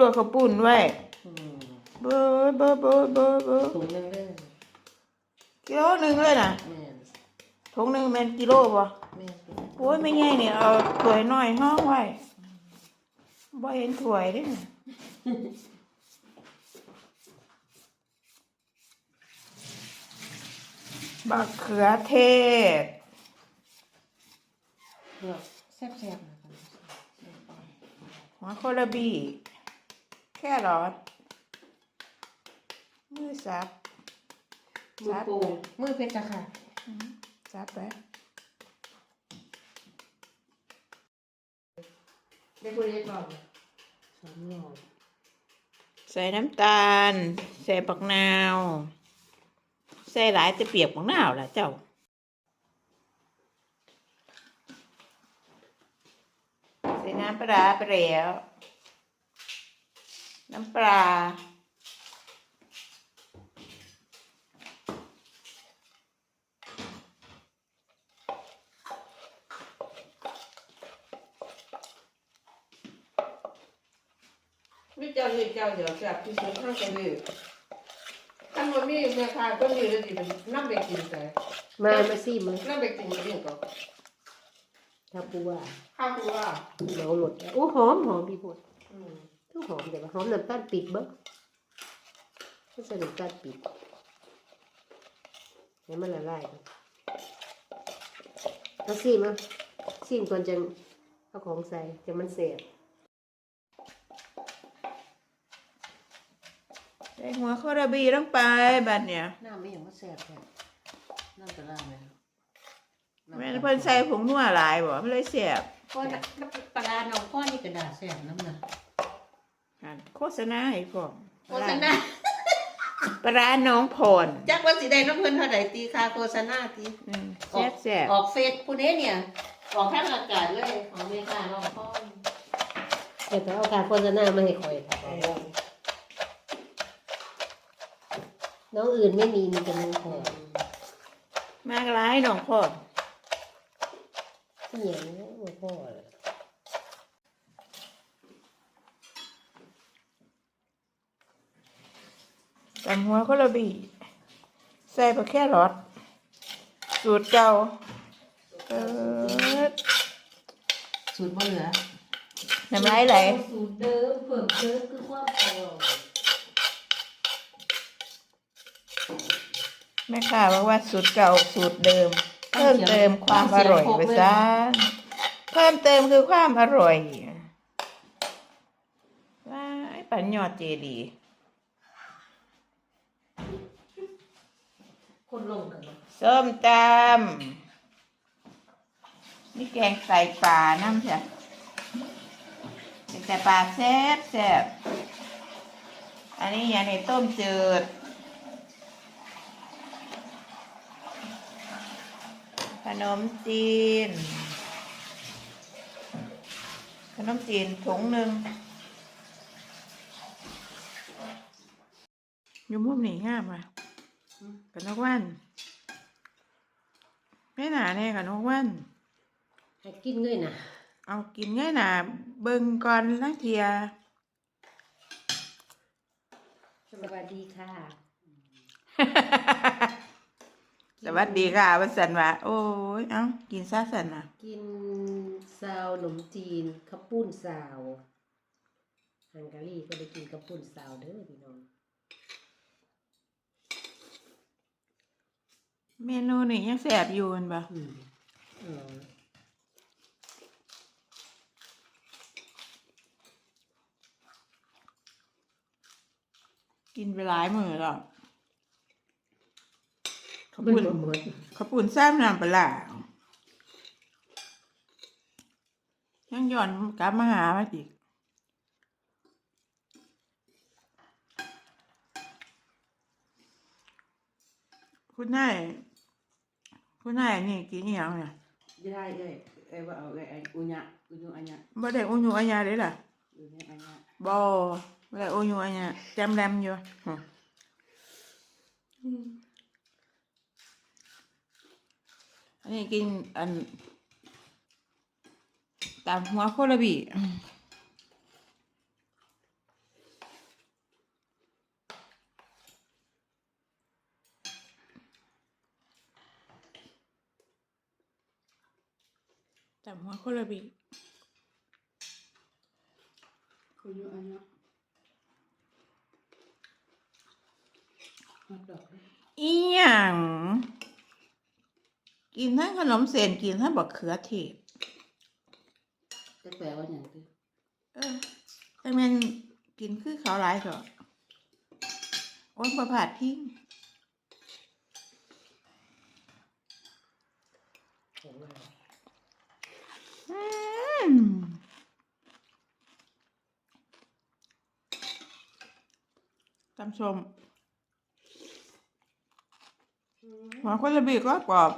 ลวกข้าวปุ้นไว้อืมเบอร์เบอร์เบอร์เบอร์เบอร์ถุงหนึงเด้อกิโลหนึ่งเลยนะแม่นถุงหนึ่งแมนกิโลป่ะแม่นเป็นโอ้ยไม่ง่ายเนี่ยเอาถ้วยน้อยห้องไว้บ่เห็นถ้วยเด้เนี่ยบักเขือเทศเลือกแซ่บๆนะครับแซ่บอ่อนหัวโคลาบีแค่รอทมือซับ มือปูมือเพชรจ้ะค่ะซับไปได้พูดได้ก่อนสามหน่อยใส่น้ำตาล ใส่ปักนาว ใส่หลายแต่เปียกปักนาวล่ะเจ้า ใส่น้ำปลาร้าไปแล้ว น้ำปลานี่เจ้านี่เจ้าเดี๋ยวแซ่บที่สุดข้างกันเลยท่านวันนี้แม่ค้าก็มีเลยดิมันนั่งไปกินแต่มามาสิมานั่งไปกินกับเรื่องก็ถ้าปูว่าข้าวตัวเมาหลดโอ้หอมหอมพี่พดอืม ทุกหอมแต่ว่าหอมน้ำตาลปิดเบ้อก็ใส่น้ำตาลปิดให้มันละลายก่อนเอาซีมาซีมก่อนจะเอาของใส่จะมันเสียบใส่หัวโคลาบีลงไปบัดเนี่ยน้ำไม่อย่างว่าแซ่บแท้น้ำจะล่างเลยแม่นเพิ่นใส่ผงนัวหลายบ่มันเลยเสียบก็น้ำปลาร้าน้องก้อนนี่กระดาษแซ่บน้ำน่ะ อ่านโฆษณาให้พร้อมโฆษณาปลาร้าน้องพรจักว่าสิได้น้ำเพิ่นเท่าใดตีค่าโฆษณาตีอืมออกแซ่บออกเฟซผู้นี้เนี่ย ออกทางอากาศเลยของอเมริกาน้องก้อนเดี๋ยวไปเอาการโฆษณามาให้คอยน้องอื่นไม่มีมีแต่น้องพอๆมากหลายน้องพรที่อย่างนี้ว่าพ่อเลย ตำหัวโคลาบีใส่ปลาแค่รอทสูตรเก่าเปิดสูตรบ่เหลือน้ำลายไหลสูตรเดิมเพิ่มเติมคือความอร่อยแม่ค้าบอกว่าสูตรเก่าสูตรเดิม เพิ่มเติมความอร่อยไปซะเพิ่มเติมคือความอร่อยว้ายปันยอดเจดี คนลงกันเนาะส้มตำนี่แกงใส่ปลาน้ำจ้ะแกงใส่ปลาแซ่บแซ่บอันนี้อย่างนี้ต้มจืดขนมจีน ขนมจีนถุงหนึ่งยู่มุมนี้งามอะ กับนกแว่นไม่หนาแน่กับนกแว่นให้กินเงยนะเอากินง่ายหนาเบิ่งก่อนลังเทียสวัสดีค่ะ สวัสดีค่ะวันสันว่าโอ้ยเอ้ากินซาสันอะ กินซาวหนมจีนข้าวปุ้นซาวฮังการีก็ได้กินข้าวปุ้นซาวเด้อพี่น้อง เมนูนี่ยังแสบอยู่แมันบ่อืมอ๋อกินไปหลายมือแล้วขาวมันปุ่นบ่หมดขาวปุ่นแซ่บน้ำปลาร้ายังย้อนกลับมาหามาอีกคุณนาย คุณนายนี่กินอหย่างเนี่ยได้เลยเอ้ยว่าเอาเอ้ยไอ้อุญญะอุญญะอัญญะบ่ได้อุญุอัญญาเลยล่ะอุญญะอัญญะบ่บ่ได้อุญุอัญญาจำแรมอยู่ฮะอันนี้กินอันตามหัวโคลาบี คนละบีคุณอยู่อันเนี้ยฮอตดอกเลยอีหยังกินทั้งขนมเส้นกินทั้งบักเขือเทศจะแปลว่าอย่างคือเออแต่แมันกินคือเขาหลายเถอะโอ้ยประผาดทิ้งของเราอืม ตำส้มหัวคนละบีก็กรอบ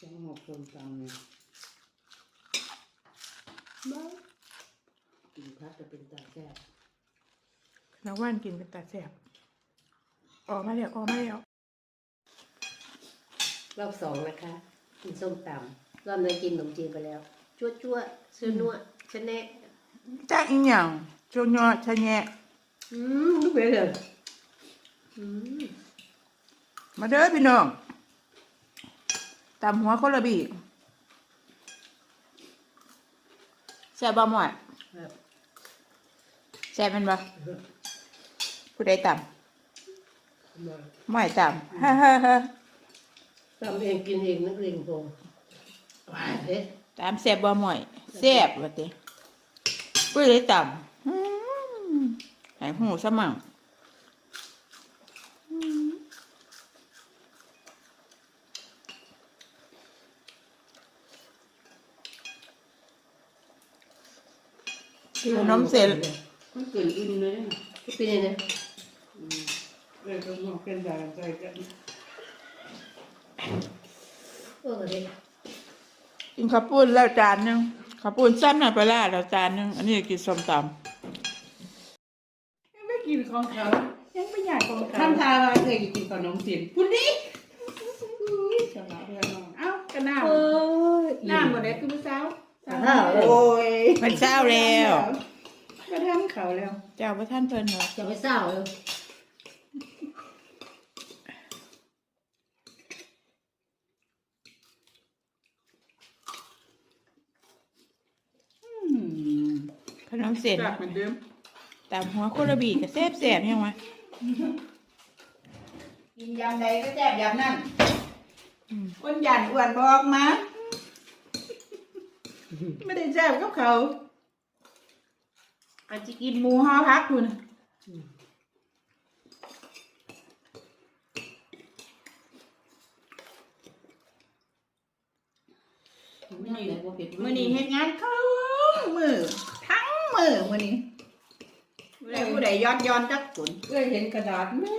จังหกส้มตำเนี่ยบ้ากินพัดจะเป็นตาแซ่บ นักว่านกินเป็นตาแสบออกมาแล้วออกมาแล้วรอบสองนะคะ กินส้มตำรอบนั้นกินขนมจีนไปแล้วจั่วจั่วๆชื่อนัวชะแนะจ้าอีหยังโจยอชะแงะอืมลูกเบลเลยอืมมาเด้อพี่น้องตำหัวคนละบีแซ่บบ่หมอยครับแซ่บแมันบ่ ผู้ใดตมาำหมอยตำฮ่าฮ่าฮ่าทำเองกินเองนักเรียนพงว้ายเอ๊ะตำแซ่บบ่หมอยแซ่บว่าติผู้ใดตำอืมให้หูสมั่งอืมขนมเส้นมันเกินอิ่มเลยนะเป็นยังไงอืม เลยต้องมองเป็นด่านใจกันเออเด็กกินข้าวปุ้นแล้วจานหนึงข้าวปุ้นซ้ำหน่อยปลาร้าแล้วจานหนึงอันนี้กินส้มตยังไม่กินของเขายังไม่อยากของเขาทำทาว่าเคยกินขนมจีนคุณดิฉลาดเลยน้องเอ้ากระน้โอ้ยำน้ำหมดเลยคือผู้สาวอ้าวโอ้ยำมันเช้าแล้วมาทำเขาแล้ว เจ้าพระท่านเพิ่นเหรอจะไปเศร้าเลย นมเส้นกลับเหมือนเดิมตามหัวโคระบีกับแซ่บแซ่บยังวะกินยำใดก็แซ่บยำนั่นอืมคนหยันอ้วนบอกมาไม่ได้แซ่บกับเขาอาจจะกินหมูห่อพักคุณมื้อนี้บ่เผ็ดมือนี้เฮ็ดงานเข้ามือทั้งมื อมือนี้ผู้ใดผู้ใดย้อนย้อนจักขุนเอ้ยเห็นกระดาษแม่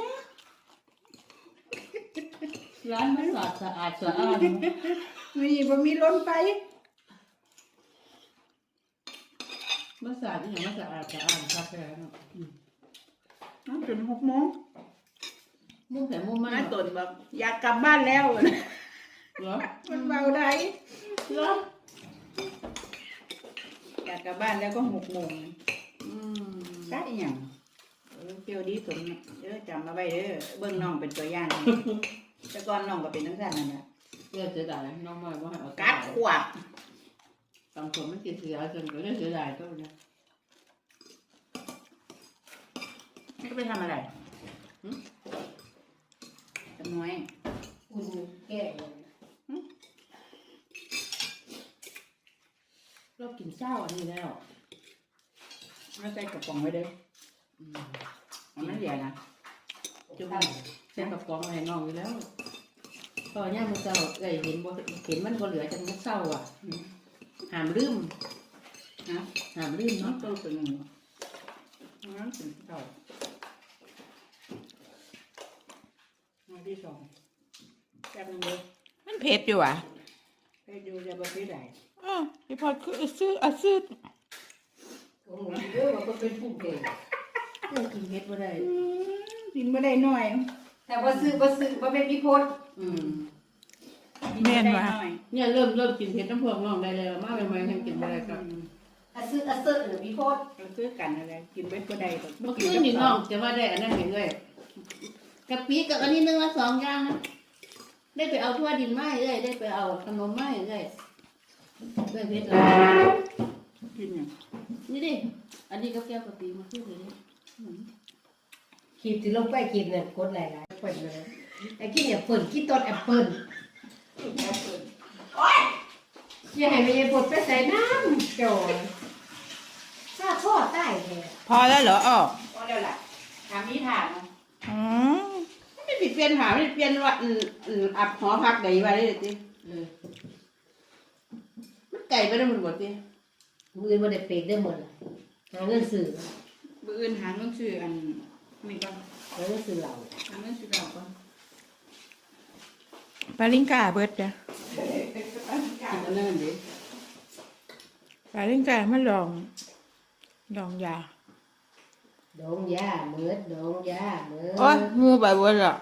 ร้านมันสะอาดสะอาดสะอาดมือนี้บ่มีล้นไปมันสะอาดอหย่างมันสะอาดสะอาดครับแล้เนาะอืมน้ำจนหกโมงมุ่งแต่มุ่งไม่มาเนาะตนแบบอยากกลับบ้านแล้วเหรอมันเบาได้เหรอ อยากกลับบ้านแล้วก็หกโมงอืมได้อหย่างเออเที่ยวดีสมนะเด้อจำมาไว้เด้อเบิ่งน้องเป็นตัวอย่างแต่ก่อนน้องก็เป็นทั้งสั้นนั่นแหละเพื่อเสียดายน้องมอยว่าให้เอากัดขวบตำผมมันกินเสียจนก็เลยเสียดายก็เนี่ยนี่ก็ไปทำอะไรจำน้อย อุ่นแก้ เลยเรากินเศร้าอันนี้แล้วไม่ใส่กระป๋องไว้เด้ออืมอันนั้นเหลือนะจุ๊บใส่กับกองให้น้องอยู่แล้วพอย่ามันเศร้าเอ้ยเห็นบ่เห็นมันบ่เหลือจังมันเศร้าอะอืมหามลืมนะหามลืมน้องเนาะโตเป็นหนึ่งน้องถึงเต่าน้องที่สองแซ่บหนึงเลยมันเผ็ดอยู่อะไปดูจะบ่ที่ใดอ้า วพี่พอคือซื้ออะซื้อโอ้โหเยอะมันก็เป็นผู้เก่งเรื่องกินเฮ็ดบ่ได้ กินไม่ได้หน่อยแต่ว่าซื้อว่าซื้อว่าเป็นพิพจน์อืมกินบ่ได้หน่อยเนี่ยเริ่มเริ่มกินเผ็ดน้ำพวกน้องได้แล้วมาใหม่ๆยังกินบ่ได้ครับอืมอาซื้ออาซื้อหรือพี่โคตรเราซื้อกันอะไร กินไว้ก็ได้ดอกเมื่อคืนนี่น้องจะว่าได้อันนั้นเห็นเลยกะปิกับอันนี้นึงละสองอย่างนะได้ไปเอาทั่วดินไม้เลยได้ไปเอาขนมไม้เลย ด้วยเพชรอะไรกินอย่างนี่ดิ อันนี้ก็แก้วกะปิมาขึ้นเลยนี่คลิปที่ลงไปคลิปเนี่ยกดหลายๆเปิดเลยไอ้กินแอปเปิลกินต้นแอปเปิลอย่าให้ไม่ยายปวดไปใส่น้ำจอยถ้าทอดได้แท้พอแล้วเหรอออกก็เดี๋ยวล่ะถามนี้ถามนะอืมไม่ผิดเปลี่ยนหาไม่ได้เปลี่ยนว่าอืมอืมอับหอพักใดไว้ได้ติเออมัน ไก่ไปได้หมดหมดติมือมันได้เปกได้หมดล่ะหาเงินซื้อบืออื่นหาเงินซื้ออันนี่ก่อนหาเงินซื้อเหล้าหาเงินซื้อเราก่อนปลาลิงกาเบิดจ้ะกินอันนั้นดิปลาลิงกามาลองลองยาดองยาเมิดดองยาเมิดโอ้ยงูไปเบิดละด